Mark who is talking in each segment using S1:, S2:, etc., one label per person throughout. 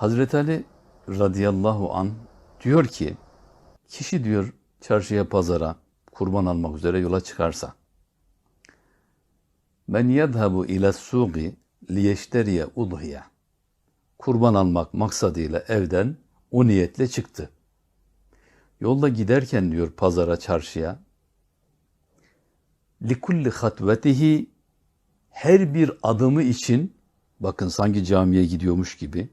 S1: Hazreti Ali radıyallahu an diyor ki kişi diyor çarşıya pazara kurban almak üzere yola çıkarsa men yedhabu ila suqi liyeşteriye udhiye kurban almak maksadıyla evden o niyetle çıktı. Yolda giderken diyor pazara çarşıya likulli hatvetihi her bir adımı için bakın sanki camiye gidiyormuş gibi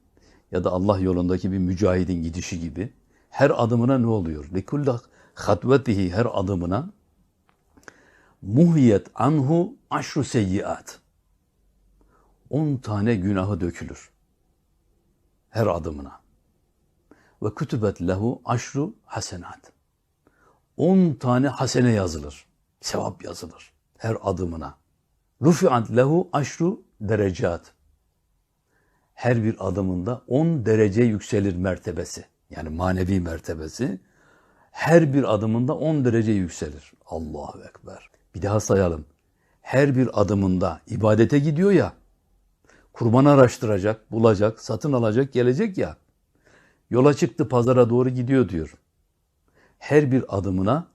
S1: ya da Allah yolundaki bir mücahidin gidişi gibi her adımına ne oluyor? Likulli hatvetihi her adımına muhiyet anhu aşru seyyiat. 10 tane günahı dökülür. Her adımına. Ve kütübet lehu aşru hasenat. 10 tane hasene yazılır. Sevap yazılır. Her adımına. Rufi'at lehu aşru derecat. Her bir adımında 10 derece yükselir mertebesi. Yani manevi mertebesi. Her bir adımında 10 derece yükselir. Allahu Ekber. Bir daha sayalım. Her bir adımında ibadete gidiyor ya, kurban araştıracak, bulacak, satın alacak, gelecek ya. Yola çıktı pazara doğru gidiyor diyor. Her bir adımına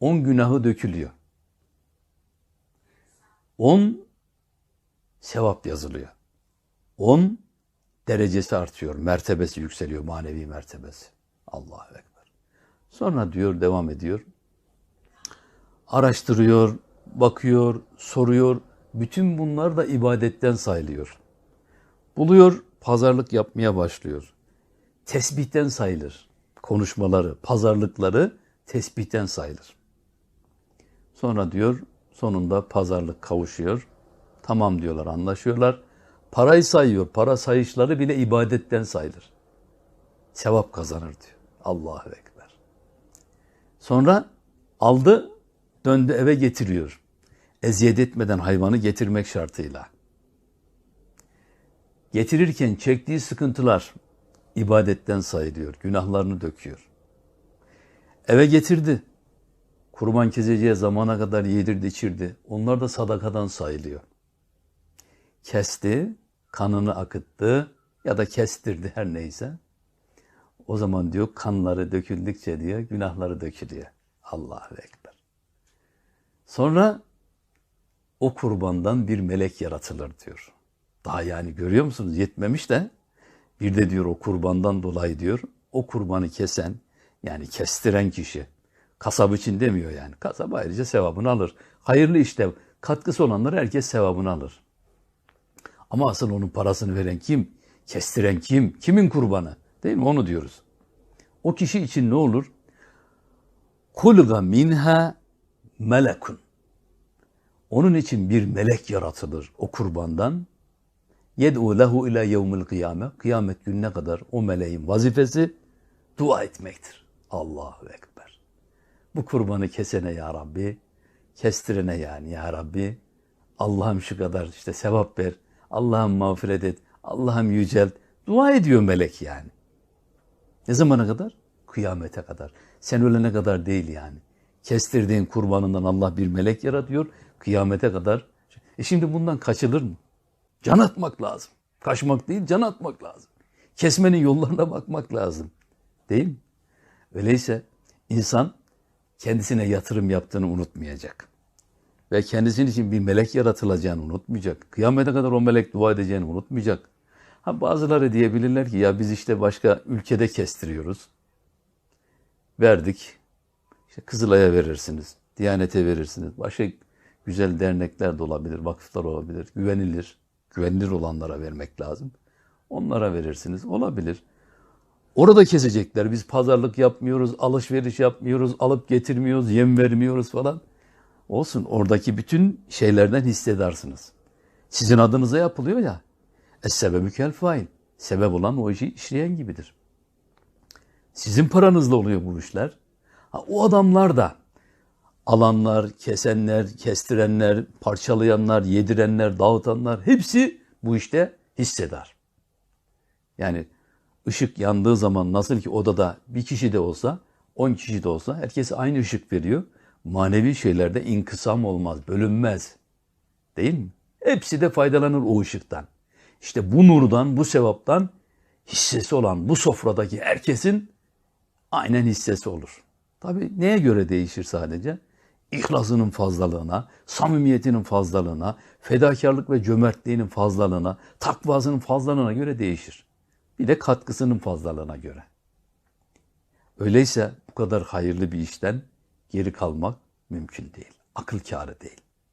S1: 10 günahı dökülüyor. 10 sevap yazılıyor. 10 derecesi artıyor, mertebesi yükseliyor, manevi mertebesi. Allahu Ekber. Sonra diyor, devam ediyor. Araştırıyor, bakıyor, soruyor. Bütün bunlar da ibadetten sayılıyor. Buluyor, pazarlık yapmaya başlıyor. Tesbihten sayılır. Konuşmaları, pazarlıkları tesbihten sayılır. Sonra diyor, sonunda pazarlık kavuşuyor. Tamam diyorlar, anlaşıyorlar. Parayı sayıyor. Para sayışları bile ibadetten sayılır. Sevap kazanır diyor. Allahu Ekber. Sonra aldı, döndü eve getiriyor. Eziyet etmeden hayvanı getirmek şartıyla. Getirirken çektiği sıkıntılar ibadetten sayılıyor. Günahlarını döküyor. Eve getirdi. Kurban keseceği zamana kadar yedirdi içirdi. Onlar da sadakadan sayılıyor. Kesti, kanını akıttı ya da kestirdi her neyse. O zaman diyor kanları döküldükçe diyor günahları dökülüyor. Allahu Ekber. Sonra o kurbandan bir melek yaratılır diyor. Daha yani görüyor musunuz yetmemiş de bir de diyor o kurbandan dolayı diyor o kurbanı kesen yani kestiren kişi kasap için demiyor yani. Kasap ayrıca sevabını alır. Hayırlı işte katkısı olanlar herkes sevabını alır. Ama asıl onun parasını veren kim? Kestiren kim? Kimin kurbanı? Değil mi? Onu diyoruz. O kişi için ne olur? Kulga minha melekun. Onun için bir melek yaratılır o kurbandan. Yed'u lehu ila yevmil kıyame. Kıyamet gününe kadar o meleğin vazifesi dua etmektir. Allahu Ekber. Bu kurbanı kesene ya Rabbi, kestirene yani ya Rabbi, Allah'ım şu kadar işte sevap ver, Allah'ım mağfiret et, Allah'ım yücelt. Dua ediyor melek yani. Ne zamana kadar? Kıyamete kadar. Sen ölene kadar değil yani. Kestirdiğin kurbanından Allah bir melek yaratıyor. Kıyamete kadar. E şimdi bundan kaçılır mı? Can atmak lazım. Kaçmak değil, can atmak lazım. Kesmenin yollarına bakmak lazım. Değil mi? Öyleyse insan kendisine yatırım yaptığını unutmayacak. Ve kendisinin için bir melek yaratılacağını unutmayacak. Kıyamete kadar o melek dua edeceğini unutmayacak. Ha bazıları diyebilirler ki ya biz işte başka ülkede kestiriyoruz. Verdik. İşte Kızılay'a verirsiniz. Diyanete verirsiniz. Başka güzel dernekler de olabilir, vakıflar olabilir. Güvenilir. Güvenilir olanlara vermek lazım. Onlara verirsiniz. Olabilir. Orada kesecekler. Biz pazarlık yapmıyoruz, alışveriş yapmıyoruz, alıp getirmiyoruz, yem vermiyoruz falan. Olsun oradaki bütün şeylerden hissedarsınız. Sizin adınıza yapılıyor ya. Es-sebebü kel fail. Sebep olan o işi işleyen gibidir. Sizin paranızla oluyor bu işler. Ha, o adamlar da alanlar, kesenler, kestirenler, parçalayanlar, yedirenler, dağıtanlar hepsi bu işte hissedar. Yani ışık yandığı zaman nasıl ki odada bir kişi de olsa, on kişi de olsa herkes aynı ışık veriyor. Manevi şeylerde inkısam olmaz, bölünmez. Değil mi? Hepsi de faydalanır o ışıktan. İşte bu nurdan, bu sevaptan hissesi olan bu sofradaki herkesin aynen hissesi olur. Tabi neye göre değişir sadece? İhlasının fazlalığına, samimiyetinin fazlalığına, fedakarlık ve cömertliğinin fazlalığına, takvasının fazlalığına göre değişir. Bir de katkısının fazlalığına göre. Öyleyse bu kadar hayırlı bir işten geri kalmak mümkün değil. Akıl kârı değil.